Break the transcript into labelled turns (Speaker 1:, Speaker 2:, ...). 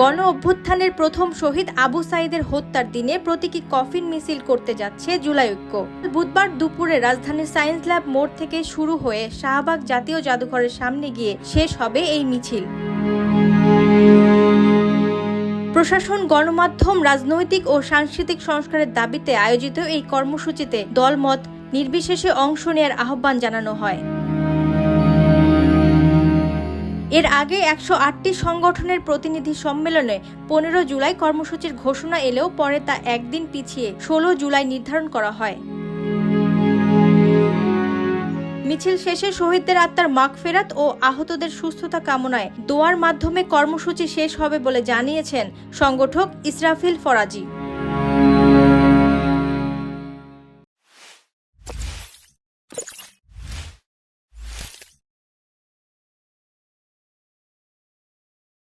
Speaker 1: গণ অভ্যুত্থানের প্রথম শহীদ আবু সাইদের হত্যার দিনে প্রতীকী কফিন মিছিল করতে যাচ্ছে জুলাই ঐক্য। বুধবার দুপুরে রাজধানীর সায়েন্স ল্যাব মোড় থেকে শুরু হয়ে শাহবাগ জাতীয় জাদুঘরের সামনে গিয়ে শেষ হবে এই মিছিল। প্রশাসন, গণমাধ্যম, রাজনৈতিক ও সাংস্কৃতিক সংস্কারের দাবিতে আয়োজিত এই কর্মসূচিতে দলমত নির্বিশেষে অংশ নেয়ার আহ্বান জানানো হয়। এর আগে একশো আটটি সংগঠনের প্রতিনিধি সম্মেলনে পনেরো জুলাই কর্মসূচির ঘোষণা এলেও পরে তা একদিন পিছিয়ে ষোলো জুলাই নির্ধারণ করা হয়। মিছিল শেষে শহীদদের আত্মার মাগফেরাত ও আহতদের সুস্থতা কামনায় দোয়ার মাধ্যমে কর্মসূচি শেষ হবে বলে জানিয়েছেন সংগঠক ইসরাফিল ফরাজি।